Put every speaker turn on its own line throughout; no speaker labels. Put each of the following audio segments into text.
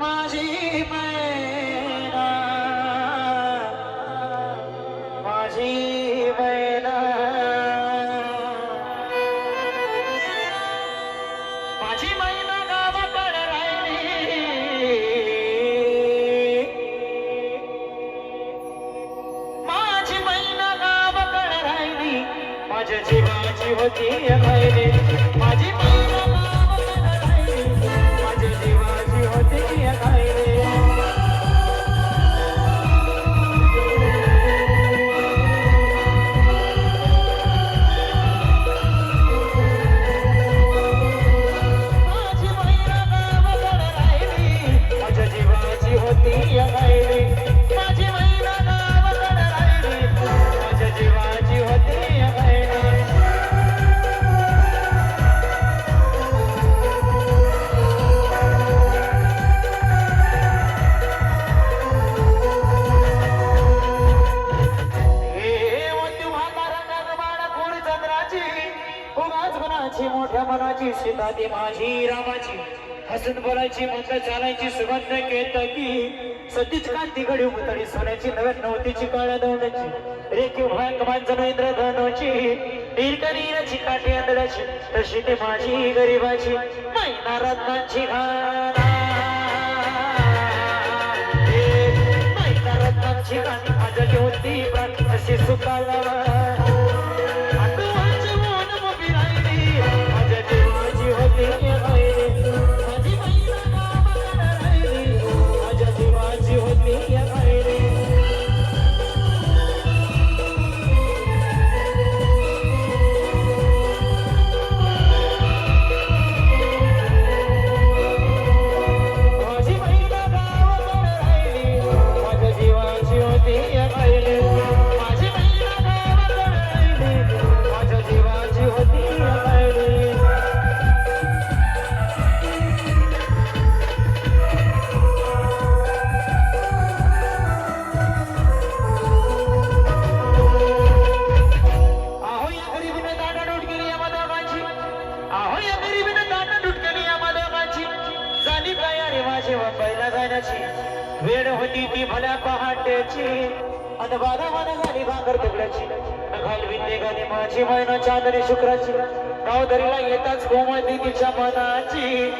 माझी मैना माझी मैना माझी मैना गावाकडे राहिली। माझी मैना गावाकडे राहिली। माझ्या जीवाची होती राहिली माझी मैना मनाची मोठ्या मनाची सीता ती माझी रामाची. हसून बोलायची मंद चालायची सुगंध केतकी सतीच कांती घडी मुतडी सोन्याची नव्या नवतीची काळ्या दौड्याची रेखीव भाग मांजन इंद्र धनुची. नीलकरीराची काठी आंधळाची तशी ती माझी गरीबाची. मैना रत्नांची घाना मैना रत्नांची गाणी माझ्या होती प्राण अशी सुखाला जीवाची ती ती भल्या पहाट्याची आणि बाधा मला झाली भाकर तुकड्याची. घालवी निघाली माझी महिना चांदणी शुक्राची. गावदरीला येताच गोमती तिच्या मनाची.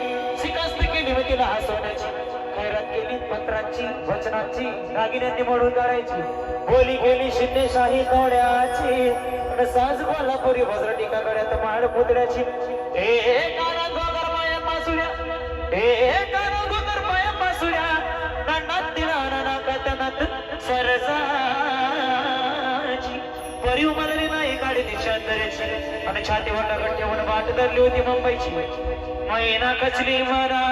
शिकस्त केली मग तिला हसवण्याची खैरात केली पत्रांची वचनाची. दागिन्यांनी म्हणून करायची बोली गेली शिंदेशाही कोड्याची आणि साज कोल्हापुरी वज्र टीका गड्यात माड पुतळ्याची. ए काना गोगर माया पासुऱ्या ए आणि छातीवर लगट ठेवून वाट धरली होती मुंबईची. मैना कचली मरा